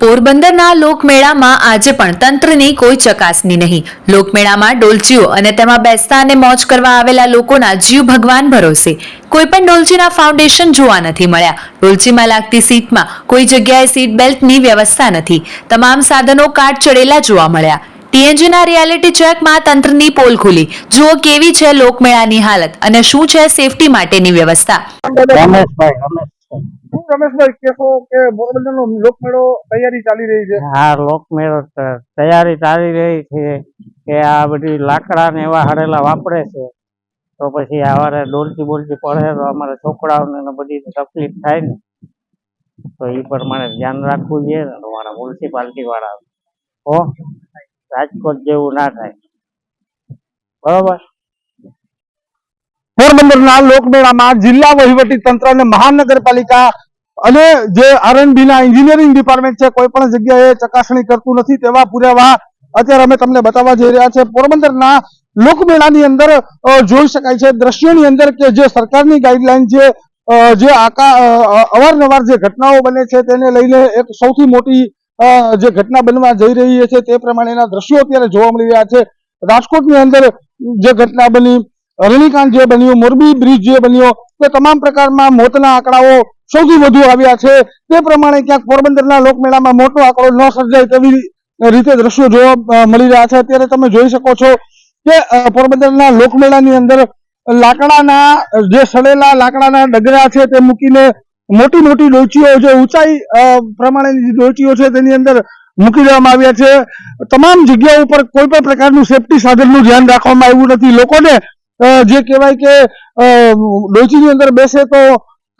પોરબંદરના લોકમેળામાં આજે પણ તંત્રની કોઈ ચકાસણી નહીં. લોકમેળામાં ડોલચીઓ અને તેમાં બેસતા અને મોજ કરવા આવેલા લોકોના જીવ ભગવાન ભરોસે. કોઈ પણ ડોલચીના ફાઉન્ડેશન જોવા નથી મળ્યા. ડોલચીમાં લાગતી સીટમાં કોઈ જગ્યાએ સીટ બેલ્ટની વ્યવસ્થા નથી. તમામ સાધનો કાટ ચડેલા જોવા મળ્યા. ટીએનજીના રિયાલિટી ચેકમાં તંત્રની પોલ ખુલી. જુઓ કેવી છે લોકમેળાની હાલત અને શું છે સેફટી માટેની વ્યવસ્થા. રમેશભાઈ રમેશ લોકમેળો તૈયારી ચાલી રહી છે? હા, લોકમેળો તૈયારી ચાલી રહી છે કે આ બધી લાકડા ને એવા હરેલા વાપરે છે. તો પછી અમારે ડોલતી બોલતી પડે તો અમારે છોકરાઓને બધી તકલીફ થાય ને. તો એ પ્રમાણે ધ્યાન રાખવું જોઈએ ને તમારા મ્યુનિસિપાલિટી વાળા હો, રાજકોટ જેવું ના થાય. બરોબર? પોરબંદરના લોકમેળામાં જિલ્લા વહીવટી તંત્ર અને મહાનગરપાલિકા અને જે આરએનબી ના એન્જિનિયરિંગ ડિપાર્ટમેન્ટ છે, કોઈ પણ જગ્યાએ ચકાસણી કરતું નથી તેવા પુરાવા અત્યારે અમે તમને બતાવવા જઈ રહ્યા છે. પોરબંદરના લોકમેળાની અંદર જોઈ શકાય છે, દ્રશ્યોની અંદર કે જે સરકારની ગાઈડલાઈન છે જે આકા અવારનવાર જે ઘટનાઓ બને છે તેને લઈને એક સૌથી મોટી જે ઘટના બનવા જઈ રહી છે તે પ્રમાણેના દ્રશ્યો અત્યારે જોવા મળી રહ્યા છે. રાજકોટની અંદર જે ઘટના બની રણિકાંત જે બન્યું, મોરબી બ્રિજ જે બન્યો, તે તમામ પ્રકારમાં મોતના આંકડાઓ સૌથી વધુ આવ્યા છે. તે પ્રમાણે ક્યાંક પોરબંદરના લોકમેળામાં મોટો આંકડો ન સર્જાય તેવી રીતે દ્રશ્યો જોવા મળી રહ્યા છે. અત્યારે તમે જોઈ શકો છો કે પોરબંદરના લોકમેળાની અંદર લાકડાના, જે સડેલા લાકડાના ડગરા છે તે મૂકીને મોટી મોટી ડોચીઓ જે ઊંચાઈ પ્રમાણેની ડોચીઓ છે તેની અંદર મૂકી દેવામાં આવ્યા છે. તમામ જગ્યાઓ ઉપર કોઈ પણ પ્રકારનું સેફટી સાધનનું ધ્યાન રાખવામાં આવ્યું નથી. લોકોને જે કહેવાય કે ડોચીની અંદર બેસે તો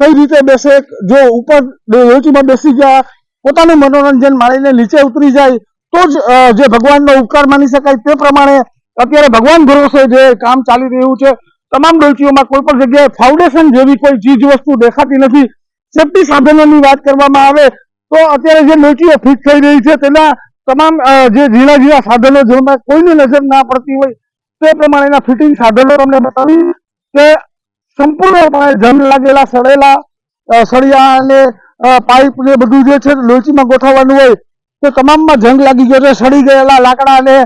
કઈ રીતે બેસે? જો ઉપર ડોચીમાં બેસી ગયા, પોતાનું મનોરંજન માણીને નીચે ઉતરી જાય, તો જ જે ભગવાનનો ઉપકાર માની શકાય તે પ્રમાણે અત્યારે ભગવાન ભરોસે જે કામ ચાલી રહ્યું છે, તમામ ડોલચીઓમાં કોઈ પણ જગ્યાએ ફાઉન્ડેશન જેવી કોઈ ચીજ વસ્તુ દેખાતી નથી. સેફટી સાધનોની વાત કરવામાં આવે, તો અત્યારે જે ડોલચીઓ ફિટ થઈ રહી છે, તેના તમામ જે ઝીણા ઝીણા સાધનો જેમાં કોઈની નજર ના પડતી હોય તે પ્રમાણેના ફિટિંગ સાધનો તમને બતાવી કે સંપૂર્ણપણે જંગ લાગેલા, સડેલા સળિયા અને પાઇપ ને બધું જે છે લોચીમાં ગોઠવવાનું હોય, તે તમામમાં જંગ લાગી ગયો છે, સડી ગયેલા લાકડા અને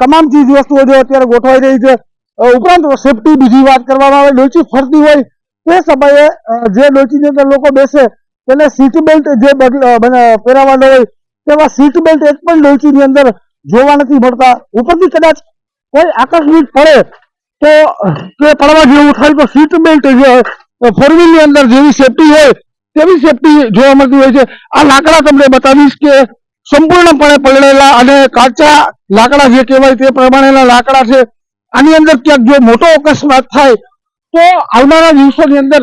તમામ ચીજ વસ્તુઓ જે અત્યારે ગોઠવાઈ રહી છે. ઉપરાંત સેફટી બીજી વાત કરવામાં આવે, લોચી ફરતી હોય, તે સમયે જે લોચીની અંદર લોકો બેસે, તેને સીટ બેલ્ટ જે પહેરાવાનો હોય તેવા સીટ બેલ્ટ એક પણ લોચીની અંદર જોવા નથી મળતા. ઉપરથી કદાચ કોઈ આકસ્મિક પડે તો તે પડવા જેવું થાય તો સીટ બેલ્ટ જે ફોરની અંદર જેવી સેફટી હોય તેવી સેફટી જોવા મળતી હોય છે. આ લાકડા તમને બતાવીશ કે સંપૂર્ણપણે પલળેલા અને કાચા લાકડા જે કહેવાય તે પ્રમાણેના લાકડા છે. આની અંદર ક્યાંક જો મોટો અકસ્માત થાય તો આવનારા દિવસોની અંદર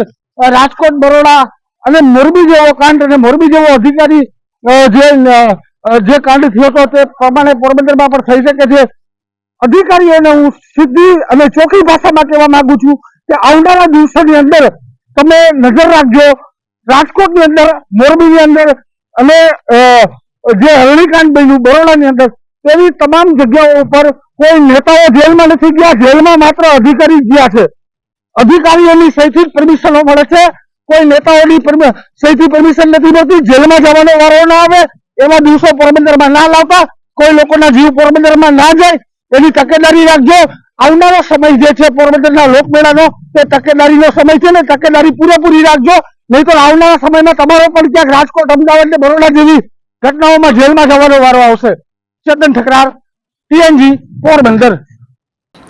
રાજકોટ, બરોડા અને મોરબી જેવો કાંડ અને મોરબી જેવો અધિકારી જે જે કાંડ થયો હતો તે પ્રમાણે પોરબંદરમાં પણ થઈ શકે છે. અધિકારીઓને હું સીધી અને ચોખ્ખી ભાષામાં કહેવા માંગુ છું કે આવનારા દિવસોની અંદર તમે નજર રાખજો. રાજકોટની અંદર, મોરબીની અંદર અને જે હરણીકાંડ બન્યું, બરોડાની અંદર, તેવી તમામ જગ્યાઓ ઉપર કોઈ નેતાઓ જેલમાં નથી ગયા. જેલમાં માત્ર અધિકારી ગયા છે. અધિકારીઓની સૌથી પરમિશનો મળે છે. કોઈ નેતાઓની સૌથી પરમિશન નથી મળતી. જેલમાં જવાનો વારો ના આવે. એવા દિવસો પોરબંદરમાં ના લાવતા. કોઈ લોકોના જીવ પોરબંદરમાં ના જાય. એની તકેદારી રાખજો. આવનારો સમય જે છે, પોરબંદરના લોકમેળાનો, તે તકેદારીનો સમય છે ને, તકેદારી પૂરેપૂરી રાખજો. નહીં તો આવનારા સમયમાં તમારો પણ ક્યાંક રાજકોટ, અમદાવાદ ને બરોડા જેવી ઘટનાઓમાં જેલમાં જવાનો વારો આવશે. ચેતન ઠકરાર, ટીએનજી, પોરબંદર.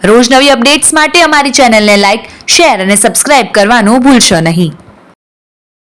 રોજ નવી અપડેટ્સ માટે અમારી ચેનલને લાઇક શેર અને સબસ્ક્રાઇબ કરવાનું ભૂલશો નહીં.